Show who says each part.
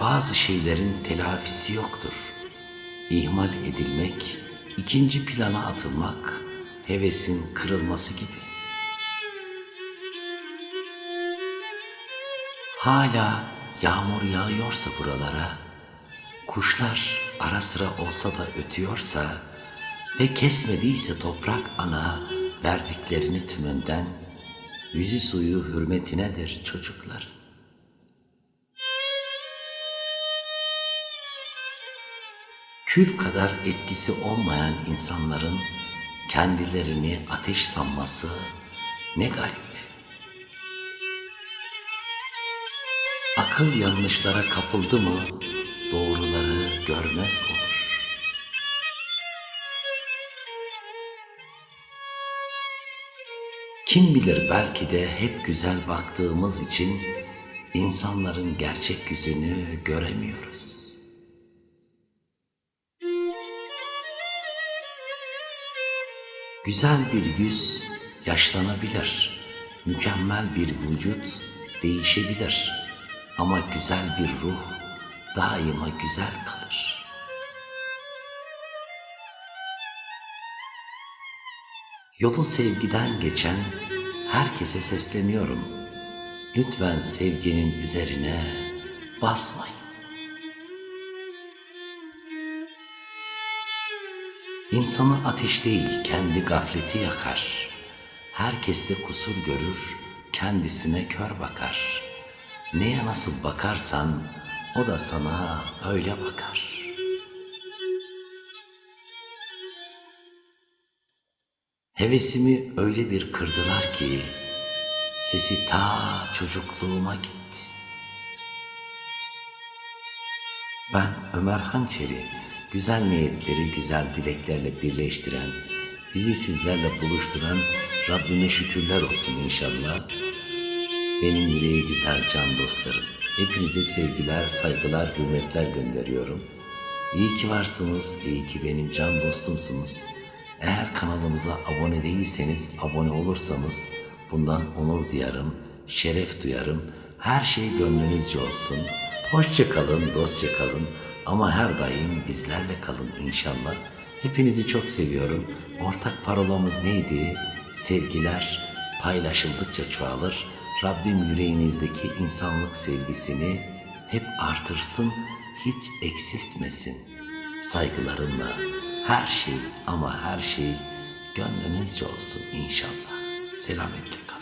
Speaker 1: Bazı şeylerin telafisi yoktur. İhmal edilmek, ikinci plana atılmak, hevesin kırılması gibi. Hala yağmur yağıyorsa buralara, kuşlar ara sıra olsa da ötüyorsa ve kesmediyse toprak ana verdiklerini tümünden, yüzü suyu hürmetinedir çocukların. Kül kadar etkisi olmayan insanların kendilerini ateş sanması ne garip. Akıl yanlışlara kapıldı mı doğruları görmez olur. Kim bilir belki de hep güzel baktığımız için insanların gerçek yüzünü göremiyoruz. Güzel bir yüz yaşlanabilir. Mükemmel bir vücut değişebilir. Ama güzel bir ruh daima güzel kalır. Yolu sevgiden geçen herkese sesleniyorum. Lütfen sevginin üzerine basmayın. İnsanı ateş değil kendi gafleti yakar. Herkeste kusur görür, kendisine kör bakar. Neye nasıl bakarsan o da sana öyle bakar. Hevesimi öyle bir kırdılar ki sesi ta çocukluğuma gitti. Ben Ömer Hançeri, güzel niyetleri güzel dileklerle birleştiren, bizi sizlerle buluşturan Rabbime şükürler olsun inşallah. Benim yüreği güzel can dostlarım. Hepinize sevgiler, saygılar, hürmetler gönderiyorum. İyi ki varsınız, iyi ki benim can dostumsunuz. Eğer kanalımıza abone değilseniz, abone olursanız bundan onur duyarım, şeref duyarım. Her şey gönlünüzce olsun. Hoşça kalın, dostça kalın ama her daim bizlerle kalın inşallah. Hepinizi çok seviyorum. Ortak parolamız neydi? Sevgiler paylaşıldıkça çoğalır. Rabbim yüreğinizdeki insanlık sevgisini hep artırsın, hiç eksiltmesin. Saygılarımla her şey ama her şey gönlünüzce olsun inşallah. Selametle kalın.